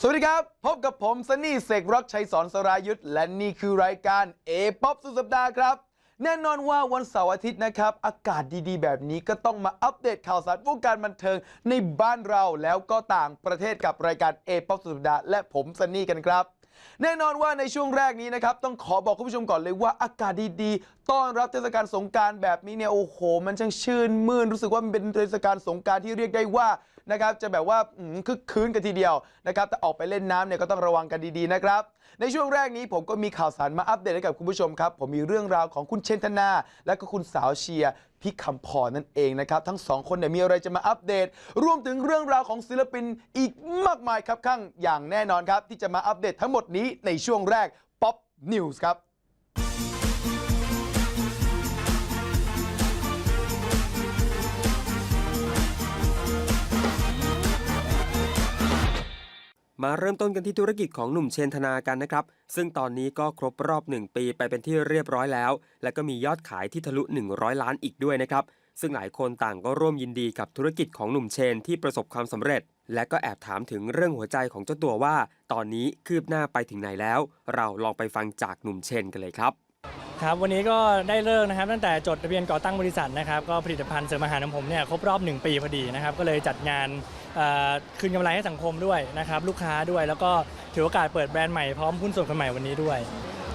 สวัสดีครับ พบกับผมซันนี่เสกรักชัยสอนสรายุทธและนี่คือรายการ A ป๊อปสุดสัปดาห์ครับ แน่นอนว่าวันเสาร์อาทิตย์นะครับ อากาศดีๆ แบบนี้ก็ต้องมาอัปเดตข่าวสารวงการบันเทิงในบ้านเราแล้วก็ต่างประเทศกับรายการ A ป๊อปสุดสัปดาห์และผมซันนี่กันครับแน่นอนว่าในช่วงแรกนี้นะครับ ต้องขอบอกคุณผู้ชมก่อนเลยว่าอากาศดีๆ ต้อนรับเทศกาลสงการแบบนี้เนี่ยโอ้โห มันช่างชื่นมื่นรู้สึกว่ามันเป็นเทศกาลสงการที่เรียกได้ว่า นะครับจะแบบว่าคึกคืนกันทีเดียวนะครับแต่ออกไปเล่นน้ำเนี่ยก็ต้องระวังกันดีๆนะครับในช่วงแรกนี้ผมก็มีข่าวสารมาอัปเดตให้กับคุณผู้ชมครับผมมีเรื่องราวของคุณเชนธนา และก็คุณสาวเชียร์พี่คำพรนั่นเองนะครับ ทั้งสองคนเนี่ยมีอะไรจะมาอัปเดต รวมถึงเรื่องราวของศิลปินอีกมากมายครับข้างอย่างแน่นอนครับ ที่จะมาอัปเดตทั้งหมดนี้ในช่วงแรก Pop News ครับ มาเริ่มต้นกันที่ธุรกิจของหนุ่มเชนธนากันนะครับ ซึ่งตอนนี้ก็ครบรอบ 1 ปีไปเป็นที่เรียบร้อยแล้ว และก็มียอดขายที่ทะลุ 100 ล้านอีกด้วยนะครับ ซึ่งหลายคนต่างก็ร่วมยินดีกับธุรกิจของหนุ่มเชนที่ประสบความสำเร็จ และก็แอบถามถึงเรื่องหัวใจของเจ้าตัวว่า ตอนนี้คืบหน้าไปถึงไหนแล้ว เราลองไปฟังจากหนุ่มเชนกันเลยครับ ครับวันนี้ก็ได้เลิกนะครับตั้งแต่จดทะเบียนก่อตั้งบริษัทนะครับก็ผลิตภัณฑ์เสริมอาหารของผมเนี่ยครบรอบ 1 ปีพอดีนะครับก็เลยจัดงานคืนกำไรให้สังคมด้วยนะครับลูกค้าด้วย แล้วก็ถือโอกาสเปิดแบรนด์ใหม่พร้อมหุ้นส่วนคนใหม่วันนี้ด้วย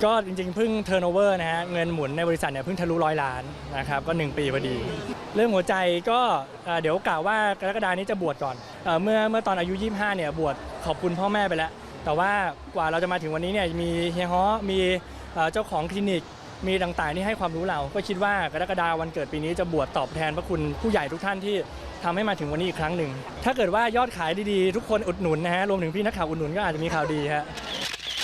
ก็จริงๆเพิ่งเทอร์โนเวอร์นะฮะเงินหมุนในบริษัทเนี่ยเพิ่งทะลุร้อยล้านนะครับก็ 1 ปีพอดี เรื่องหัวใจก็เดี๋ยวกล่าวว่ากรกฎานี้จะบวชก่อนเอ่อเมื่อเมื่อตอนอายุ 25เนี่ยบวชขอบคุณพ่อแม่ไปแล้ว แต่ว่ากว่าเราจะมาถึงวันนี้เนี่ยมีเฮียฮอมี เจ้าของคลินิกมีต่างๆที่ให้ความรู้เรา ก็คิดว่ากรกฎาวันเกิดปีนี้จะบวชตอบแทนพระคุณผู้ใหญ่ทุกท่านที่ทำให้มาถึงวันนี้อีกครั้งหนึ่ง ถ้าเกิดว่ายอดขายดีๆ ทุกคนอุดหนุนนะฮะ รวมถึงพี่นักข่าวอุดหนุนก็อาจจะมีข่าวดีฮะ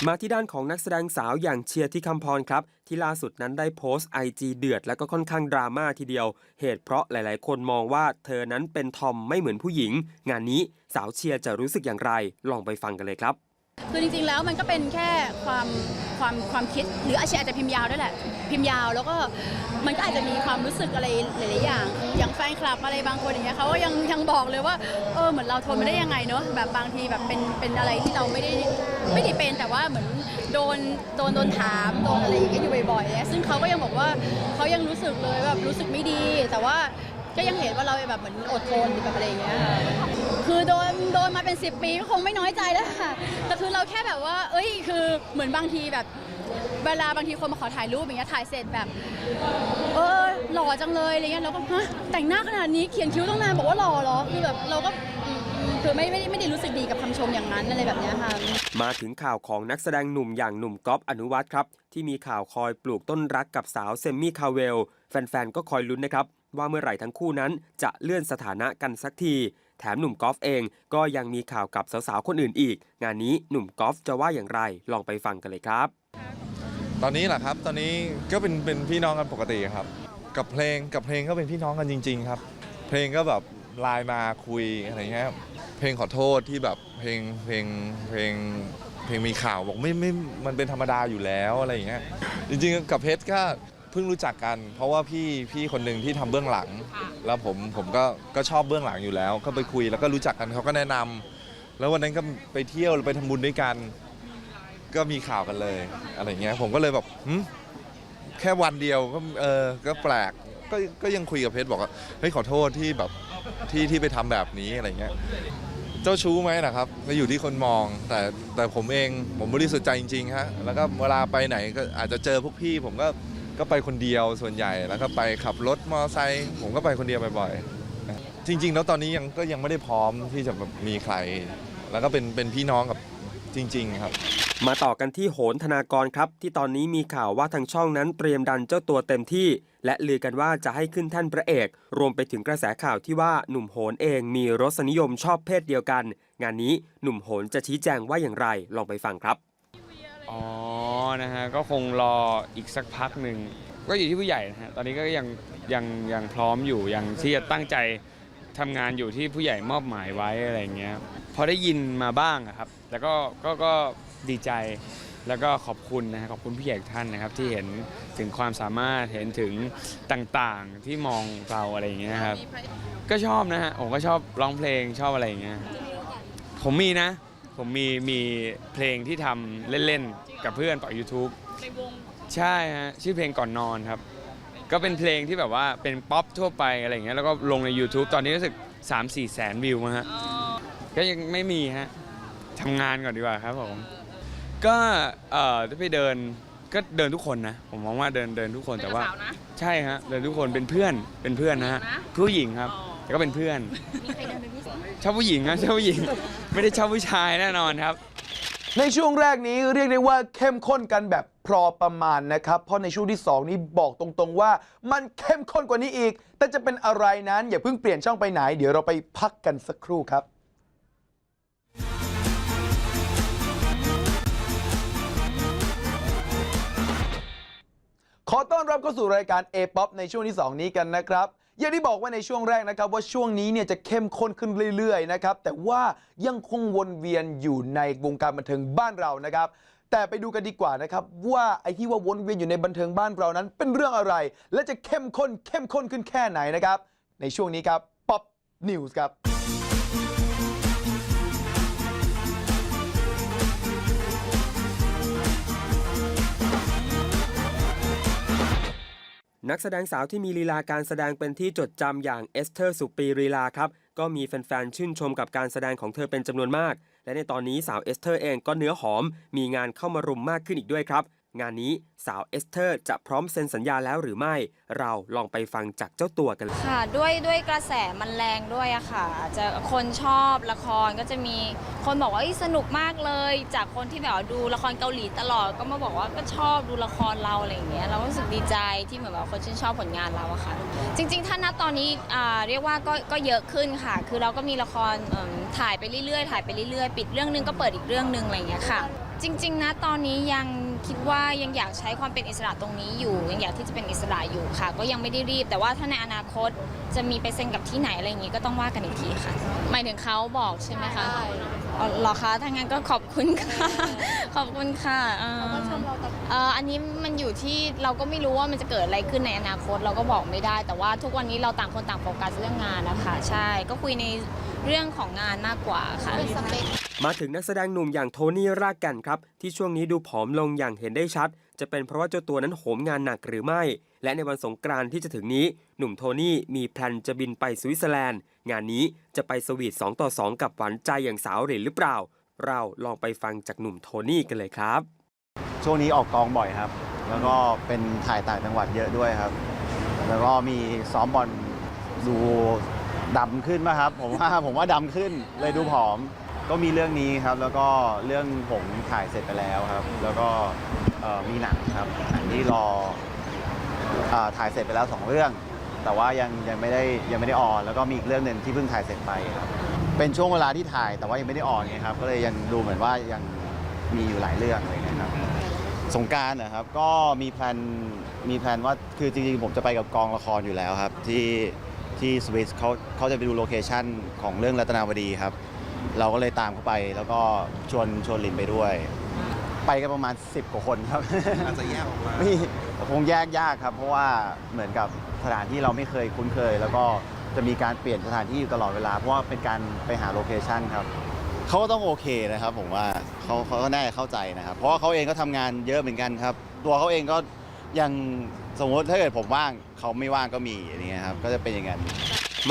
มาที่ด้านของนักแสดงสาวอย่างเชียร์ที่คำพรครับ ที่ล่าสุดนั้นได้โพสต์ IG เดือด และก็ค่อนข้างดราม่าทีเดียว เหตุเพราะหลายๆ คนมองว่าเธอนั้นเป็นทอมไม่เหมือนผู้หญิง งานนี้สาวเชียร์จะรู้สึกอย่างไร ลองไปฟังกันเลยครับ คือจริงๆแล้วมันก็เป็นแค่ความความความคิด หรืออาจจะอาจจะพิมพ์ยาวด้วยแหละ พิมพ์ยาวแล้วก็มันก็อาจจะมีความรู้สึกอะไรหลายๆอย่าง อย่างแฟนคลับอะไรบางคนอย่างเงี้ยเขาก็ยังยังบอกเลยว่าเออเหมือนเราทนไม่ได้ยังไงเนอะแบบบางทีแบบเป็นเป็นอะไรที่เราไม่ได้ไม่ได้เป็นแต่ว่าเหมือนโดนโดนโดนถามโดนอะไรอย่างเงี้ยอยู่บ่อยๆซึ่งเขาก็ยังบอกว่าเขายังรู้สึกเลยแบบรู้สึกไม่ดี แต่ว่าก็ยังเห็นว่าเราแบบเหมือนอดทนแบบอะไรอย่างเงี้ย นมาเป็น 10 ปีก็คงไม่น้อยใจแล้วค่ะ แต่คือเราแค่แบบว่า เอ้ย คือเหมือนบางทีแบบ เวลาบางทีคนมาขอถ่ายรูปอย่างเงี้ยถ่ายเสร็จแบบ เออหล่อจังเลยอะไรเงี้ยเราก็ฮะแต่งหน้าขนาดนี้เขียนคิ้วต้องนานบอกว่าหล่อเหรอคือแบบเราก็อืมคือไม่ไม่ได้ไม่ได้รู้สึกดีกับคำชมอย่างนั้นอะไรแบบเนี้ยค่ะ มาถึงข่าวของนักแสดงหนุ่มอย่างหนุ่มก๊อฟอนุวัฒน์ครับ ที่มีข่าวคอยปลูกต้นรักกับสาวเซมมี่คาเวล แฟนๆ ก็คอยลุ้นนะครับ ว่าเมื่อไหร่ทั้งคู่นั้นจะเลื่อนสถานะกันสักที แถมหนุ่มกอล์ฟเองก็ยังมีข่าวกับสาวๆคนอื่นอีก งานนี้หนุ่มกอล์ฟจะว่าอย่างไรลองไปฟังกันเลยครับ ตอนนี้เหรอครับ ตอนนี้ก็เป็นเป็นพี่น้องกันปกติครับ กับเพลงกับเพลงก็เป็นพี่น้องกันจริง ๆ ครับ เพลงก็แบบไลน์มาคุยอะไรเงี้ยเพลงขอโทษที่แบบเพลงเพลงเพลงเพลงมีข่าวบอกไม่ไม่มันเป็นธรรมดาอยู่แล้วอะไรอย่างเงี้ยจริงๆกับเพชรก็ เพิ่งรู้จักกัน เพราะว่าพี่พี่คนหนึ่งที่ทำเบื้องหลัง แล้วผมผมก็ก็ชอบเบื้องหลังอยู่แล้ว ก็ไปคุยแล้วก็รู้จักกันเขาก็แนะนำแล้ววันนั้นก็ไปเที่ยวไปทำบุญด้วยกัน ก็มีข่าวกันเลยอะไรเงี้ยผมก็เลยแบบหึแค่วันเดียวก็เออก็แปลกก็ก็ยังคุยกับเพชรบอกว่าเฮ้ยขอโทษที่แบบที่ที่ไปทำแบบนี้อะไรเงี้ย เจ้าชู้ไหมนะครับก็อยู่ที่คนมอง แต่แต่ผมเองผมบริสุทธิ์ใจจริงๆฮะแล้วก็เวลาไปไหนก็อาจจะเจอพวกพี่ ผมก็ ก็ไปคนเดียวส่วนใหญ่แล้วก็ไปขับรถมอเตอร์ไซค์ผมก็ไปคนเดียวบ่อยๆ จริง ๆ แล้วตอนนี้ยังก็ยังไม่ได้พร้อมที่จะแบบมีใคร แล้วก็เป็นเป็นพี่น้องกับจริง ๆ ครับ มาต่อกันที่โหนธนากรครับ ที่ตอนนี้มีข่าวว่าทางช่องนั้นเตรียมดันเจ้าตัวเต็มที่ และลือกันว่าจะให้ขึ้นแท่านพระเอก รวมไปถึงกระแสข่าวที่ว่าหนุ่มโหนเองมีรสนิยมชอบเพศเดียวกัน งานนี้หนุ่มโหนจะชี้แจงว่าอย่างไรลองไปฟังครับ อ๋อนะฮะก็คงรออีกสักพักหนึ่งก็อยู่ที่ผู้ใหญ่นะฮะตอนนี้ก็ยังยังยังพร้อมอยู่ยังที่จะตั้งใจทำงานอยู่ที่ผู้ใหญ่มอบหมายไว้อะไรอย่างเงี้ยพอได้ยินมาบ้างอะครับ แล้วก็ก็ก็ดีใจแล้วก็ขอบคุณนะฮะขอบคุณผู้ใหญ่ทุกท่านนะครับ ที่เห็นถึงความสามารถเห็นถึงต่างๆที่มองเราอะไรอย่างเงี้ยครับ ก็ชอบนะฮะผมก็ชอบร้องเพลงชอบอะไรอย่างเงี้ย ผมมีนะ ผมมีมีเพลงที่ทำเล่นๆ กับเพื่อนปล่อย YouTube ในวงใช่ฮะชื่อเพลงก่อนนอนครับ ก็เป็นเพลงที่แบบว่าเป็นป๊อปทั่วไปอะไรอย่างเงี้ยแล้วก็ลงใน YouTube ตอนนี้รู้สึก 3 4 แสนวิวมั้งฮะก็ยังไม่มีฮะทำงานก่อนดีกว่าครับผม ก็เอ่อถ้าไปเดินก็เดินทุกคนนะ ผมมองว่าเดินเดินทุกคนแต่ว่าเป็นกระเป๋านะ ใช่ฮะเดินทุกคนเป็นเพื่อนเป็นเพื่อนนะฮะ ผู้หญิงนะผู้หญิงครับ อ๋อ แต่ก็เป็นเพื่อน มีใครเดินเป็นพิเศษชอบผู้หญิงครับชอบผู้หญิง ไม่ได้ชอบผู้ชายแน่นอนครับ ในช่วงแรกนี้เรียกได้ว่าเข้มข้นกันแบบพอประมาณนะครับ เพราะในช่วงที่ 2 นี้บอกตรงๆว่า มันเข้มข้นกว่านี้อีก แต่จะเป็นอะไรนั้น อย่าเพิ่งเปลี่ยนช่องไปไหน เดี๋ยวเราไปพักกันสักครู่ครับ ขอต้อนรับเข้าสู่รายการ A-POP ในช่วงที่ 2 นี้กันนะครับ อย่างที่บอกว่าในช่วงแรกนะครับว่าช่วงนี้เนี่ยจะเข้มข้นขึ้นเรื่อยๆนะครับแต่ว่ายังคงวนเวียนอยู่ในวงการบันเทิงบ้านเรานะครับแต่ไปดูกันดีกว่านะครับว่าไอ้ที่ว่าวนเวียนอยู่ในบันเทิงบ้านเรานั้น เป็นเรื่องอะไร และจะเข้มข้นเข้มข้นขึ้นแค่ไหนนะครับในช่วงนี้ครับป๊อปนิวส์ครับ นักแสดงสาวที่มีลีลาการแสดงเป็นที่จดจำอย่างเอสเธอร์สุปีรีลาครับ ก็มีแฟนๆ ชื่นชมกับการแสดงของเธอเป็นจำนวนมาก และในตอนนี้สาวเอสเธอร์เองก็เนื้อหอม มีงานเข้ามารุมมากขึ้นอีกด้วยครับ งานนี้สาวเอสเธอร์จะพร้อมเซ็นสัญญาแล้วหรือไม่ เราลองไปฟังจากเจ้าตัวกันเลยค่ะ ด้วยด้วยกระแสมันแรงด้วยอะค่ะ จะคนชอบละครก็จะมีคนบอกว่าเอ้สนุกมากเลย จากคนที่แบบว่าดูละครเกาหลีตลอดก็มาบอกว่าก็ชอบดูละครเราอะไรอย่างเงี้ยเราก็รู้สึกดีใจที่เหมือนแบบคนชื่นชอบผลงานเราอะค่ะ จริง ๆ ถ้านับตอนนี้อ่าเรียกว่าก็ก็เยอะขึ้นค่ะ คือเราก็มีละครเอิ่มถ่ายไปเรื่อยๆถ่ายไปเรื่อยๆ ปิดเรื่องนึงก็เปิดอีกเรื่องนึงอะไรอย่างเงี้ยค่ะ จริง ๆ นะตอนนี้ยัง คิดว่ายังอยากใช้ความเป็นอิสระตรงนี้อยู่ ยังอยากที่จะเป็นอิสระอยู่ค่ะ ก็ยังไม่ได้รีบ แต่ว่าถ้าในอนาคตจะมีไปเซ็นกับที่ไหนอะไรอย่างงี้ก็ต้องว่ากันอีกทีค่ะ หมายถึงเขาบอกใช่ไหมคะอ๋อเหรอคะถ้างั้นก็ขอบคุณค่ะ ขอบคุณค่ะเอ่อเอ่ออันนี้มันอยู่ที่เราก็ไม่รู้ว่ามันจะเกิดอะไรขึ้นในอนาคตเราก็บอกไม่ได้ แต่ว่าทุกวันนี้เราต่างคนต่างโฟกัสเรื่องงานนะคะ ใช่ ก็คุยใน เรื่องของงานมากกว่าค่ะ มาถึงนักแสดงหนุ่มอย่างโทนี่รากแกันครับ ที่ช่วงนี้ดูผอมลงอย่างเห็นได้ชัด จะเป็นเพราะว่าเจ้าตัวนั้นโหมงานหนักหรือไม่ และในวันสงกรานต์ที่จะถึงนี้ หนุ่มโทนี่มีแพลนจะบินไปสวิตเซอร์แลนด์ งานนี้จะไปสวีท2ต่อ2 กับหวานใจอย่างสาวเหรนหรือเปล่า เราลองไปฟังจากหนุ่มโทนี่กันเลยครับ ช่วงนี้ออกกองบ่อยครับ แล้วก็เป็นถ่ายต่างจังหวัดเยอะด้วยครับ แล้วก็มีซ้อมบอลดู ดำขึ้นมาครับ ผมว่าผมว่าดำขึ้นเลยดูผอม ก็มีเรื่องนี้ครับ แล้วก็เรื่องผมถ่ายเสร็จไปแล้วครับ แล้วก็เอ่อมีหนังครับหนังที่รออ่าถ่ายเสร็จไปแล้วสองเรื่อง แต่ว่ายังยังไม่ได้ยังไม่ได้ออน แล้วก็มีอีกเรื่องหนึ่งที่เพิ่งถ่ายเสร็จไปครับ เป็นช่วงเวลาที่ถ่ายแต่ว่ายังไม่ได้ออนไงครับ ก็เลยยังดูเหมือนว่ายังมีอยู่หลายเรื่องอะไรเลยนะครับ สงกรารนะครับก็มีแพลนมีแพลนว่าคือจริงๆผมจะไปกับกองละครอยู่แล้วครับ ที่ ที่สวิสเขาเขาจะไปดูโลเคชั่นของเรื่องรัตนาวดีครับ เราก็เลยตามเขาไปแล้วก็ชวนชวนลินไปด้วย ไปกันประมาณ 10 กว่าคนครับ อาจจะแยกออกมาไม่คงแยกยากครับ เพราะว่าเหมือนกับสถานที่เราไม่เคยคุ้นเคย แล้วก็จะมีการเปลี่ยนสถานที่อยู่ตลอดเวลา เพราะว่าเป็นการไปหาโลเคชั่นครับเขาก็ต้องโอเคนะครับ ผมว่าเขาเขาก็น่าจะเข้าใจนะครับ เพราะว่าเขาเองก็ทำงานเยอะเหมือนกันครับ ตัวเขาเองก็ยังสมมติถ้าเกิดผมว่าง เขาไม่ว่างก็มีอย่างเงี้ยครับก็จะเป็นอย่างนั้น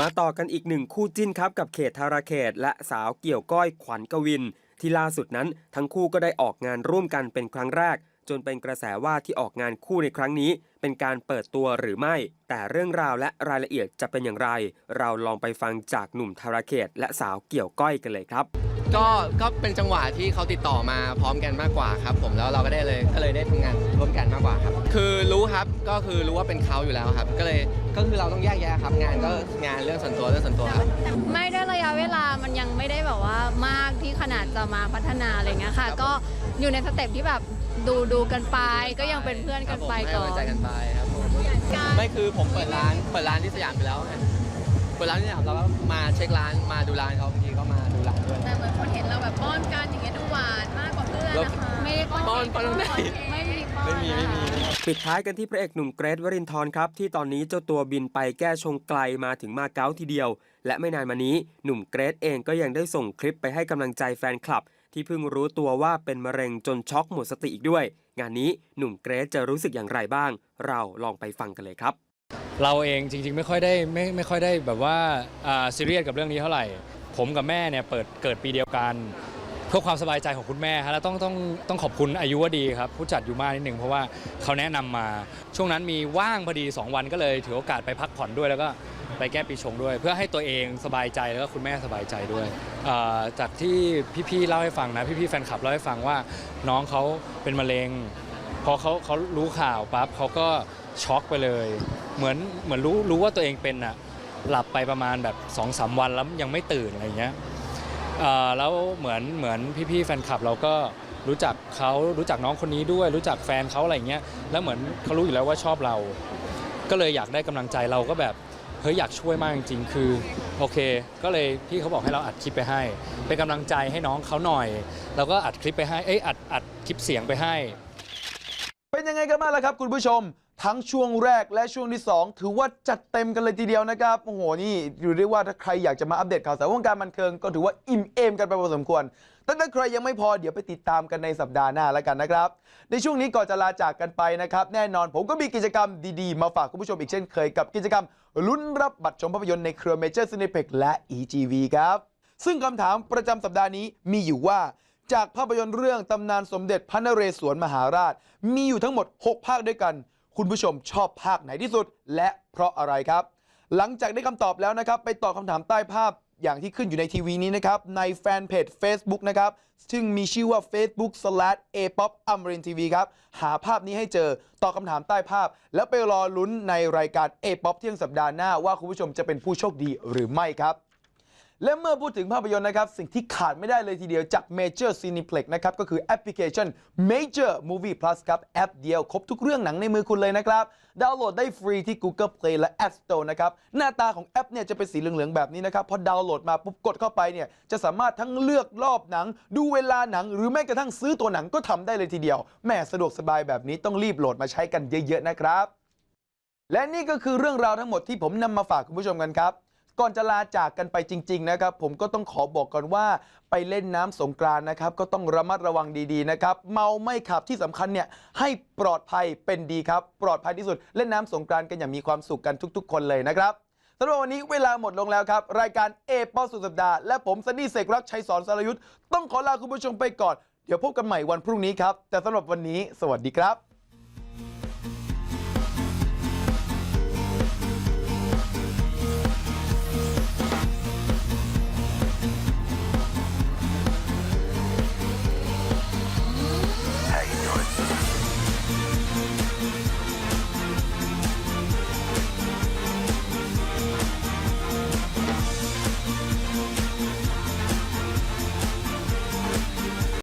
มาต่อกันอีกหนึ่งคู่จิ้นครับกับเขตธาราเขต และสาวเกี่ยวก้อยขวัญกวิน ที่ล่าสุดนั้น ทั้งคู่ก็ได้ออกงานร่วมกันเป็นครั้งแรก จนเป็นกระแสว่าที่ออกงานคู่ในครั้งนี้ เป็นการเปิดตัวหรือไม่ แต่เรื่องราวและรายละเอียดจะเป็นอย่างไร เราลองไปฟังจากหนุ่มธาราเขต และสาวเกี่ยวก้อยกันเลยครับ ก็ก็เป็นจังหวะที่เขาติดต่อมาพร้อมกันมากกว่าครับ ผมแล้วเราก็ได้เลยก็เลยได้ทำงานร่วมกันมากกว่าครับ คือรู้ครับก็คือรู้ว่าเป็นเขาอยู่แล้วครับ ก็เลยก็คือเราต้องแยกแยะครับ งานก็งานเรื่องส่วนตัวเรื่องส่วนตัวครับ ไม่ได้ระยะเวลามันยังไม่ได้แบบว่ามากที่ขนาดจะมาพัฒนาอะไรเงี้ยค่ะครับก็อยู่ในสเต็ปที่แบบดูดูกันไป ก็ยังเป็นเพื่อนกันไปครับผมให้ก่อนกำลังใจกันไปครับผมไม่คือผมเปิดร้านเปิดร้านที่สยามไปแล้วไง เปิดร้านที่สยามเราก็มาเช็คร้านมาดูร้านเขาบางทีก็มาดูร้านด้วย แต่เหมือนคนเห็นเราแบบป้อนกันอย่างเงี้ยดูหวานมากกว่าเพื่อนนะคะ ไม่ได้ป้อนป้อนป้อนตรงไหน ไม่มีป้อนไม่มีไม่มีปิดท้ายกันที่พระเอกหนุ่มเกรทวรินทร์ครับ ที่ตอนนี้เจ้าตัวบินไปแก้ชงไกลมาถึงมาเก๊าทีเดียว และไม่นานมานี้หนุ่มเกรทเองก็ยังได้ส่งคลิปไปให้กำลังใจแฟนคลับ ที่เพิ่งรู้ตัวว่าเป็นมะเร็งจนช็อกหมดสติอีกด้วย งานนี้หนุ่มเกรซจะรู้สึกอย่างไรบ้าง เราลองไปฟังกันเลยครับ เราเองจริง ๆ ไม่ค่อยได้ไม่ไม่ค่อยได้แบบว่าซีเรียสกับเรื่องนี้เท่าไหร่ ผมกับแม่เนี่ยเปิดเกิดปีเดียวกันเพื่อความสบายใจของคุณแม่ฮะแล้วต้องต้องต้องขอบคุณอายุวดีครับผู้จัดอยู่มากนิดหนึ่งเพราะว่าเขาแนะนำมา ช่วงนั้นมีว่างพอดี 2 วันก็เลยถือโอกาสไปพักผ่อนด้วยแล้วก็ไปแก้ปีชงด้วย เพื่อให้ตัวเองสบายใจแล้วก็คุณแม่สบายใจด้วย จากที่พี่ๆเล่าให้ฟังนะพี่ๆแฟนคลับเล่าให้ฟังว่าน้องเขาเป็นมะเร็งพอเขาเขารู้ข่าวปั๊บเขาก็ช็อกไปเลย เหมือนเหมือนรู้รู้ว่าตัวเองเป็นอะหลับไปประมาณแบบ2อสวันแล้วยังไม่ตื่นอะไรเงี้ยแล้วเหมือนเหมือนพี่ๆแฟนคลับเราก็รู้จักเขารู้จักน้องคนนี้ด้วย รู้จักแฟนเขาอะไรเงี้ยแล้วเหมือนเขารู้อยู่แล้วว่าชอบเรา ก็เลยอยากได้กำลังใจเราก็แบบเฮ้ยอยากช่วยมากจริงๆ คือโอเค ก็เลยพี่เขาบอกให้เราอัดคลิปไปให้ เป็นกำลังใจให้น้องเขาหน่อยเราก็อัดคลิปไปให้เอ้ยอัดอัดคลิปเสียงไปให้ เป็นยังไงกันบ้างล่ะครับคุณผู้ชม ทั้งช่วงแรกและช่วงที่ 2 ถือว่าจัดเต็มกันเลยทีเดียวนะครับ โอ้โห นี่อยู่ได้ว่าถ้าใครอยากจะมาอัปเดตข่าวสารวงการบันเทิงก็ถือว่าอิ่มเอมกันไปพอสมควร แต่ถ้าใครยังไม่พอเดี๋ยวไปติดตามกันในสัปดาห์หน้าแล้วกันนะครับ ในช่วงนี้ก่อนจะลาจากกันไปนะครับ แน่นอนผมก็มีกิจกรรมดีๆ มาฝากคุณผู้ชมอีกเช่นเคยกับกิจกรรมลุ้นรับบัตรชมภาพยนตร์ในเครือเมเจอร์ซินิเพ็กและ EGV ครับ ซึ่งคำถามประจำสัปดาห์นี้มีอยู่ว่าจากภาพยนตร์เรื่องตำนานสมเด็จพระนเรศวรมหาราช มีอยู่ทั้งหมด 6 ภาคด้วยกัน คุณผู้ชมชอบภาคไหนที่สุด และเพราะอะไรครับ หลังจากได้คำตอบแล้วนะครับ ไปตอบคำถามใต้ภาพอย่างที่ขึ้นอยู่ในทีวีนี้นะครับ ในแฟนเพจ Facebook นะครับ ซึ่งมีชื่อว่า facebook slash a p o p a m r i n TV ครับ หาภาพนี้ให้เจอตอบคำถามใต้ภาพ แล้วไปรอลุ้นในรายการ a p o p เที่ยงสัปดาห์หน้าว่าคุณผู้ชมจะเป็นผู้โชคดีหรือไม่ครับ และเมื่อพูดถึงภาพยนตร์นะครับ สิ่งที่ขาดไม่ได้เลยทีเดียวจาก Major Cineplex นะครับ ก็คือแอปพลิเคชัน Major Movie Plus ครับ แอปเดียวครบทุกเรื่องหนังในมือคุณเลยนะครับ ดาวน์โหลดได้ฟรีที่ Google Play และ App Store นะครับ หน้าตาของแอปเนี่ยจะเป็นสีเหลือง ๆ แบบนี้นะครับ พอดาวน์โหลดมาปุ๊บกดเข้าไปเนี่ยจะสามารถทั้งเลือกรอบหนัง ดูเวลาหนัง หรือแม้กระทั่งซื้อตัวหนังก็ทำได้เลยทีเดียวแหม่สะดวกสบายแบบนี้ต้องรีบโหลดมาใช้กันเยอะ ๆ นะครับ และนี่ก็คือเรื่องราวทั้งหมดที่ผมนำมาฝากคุณผู้ชมกันครับ ก่อนจะลาจากกันไปจริง ๆ นะครับ ผมก็ต้องขอบอกก่อนว่าไปเล่นน้ำสงกรานนะครับ ก็ต้องระมัดระวังดีๆนะครับ เมาไม่ขับที่สำคัญเนี่ยให้ปลอดภัยเป็นดีครับ ปลอดภัยที่สุด เล่นน้ำสงกรานกันอย่างมีความสุขกันทุก ๆ คนเลยนะครับสำหรับวันนี้เวลาหมดลงแล้วครับ รายการเอปอสุดสัปดาห์และผมซันนี่เสกรักชัยสอนสรยุทธ์ต้องขอลาคุณผู้ชมไปก่อน เดี๋ยวพบกันใหม่วันพรุ่งนี้ครับ แต่สำหรับวันนี้ สวัสดีครับ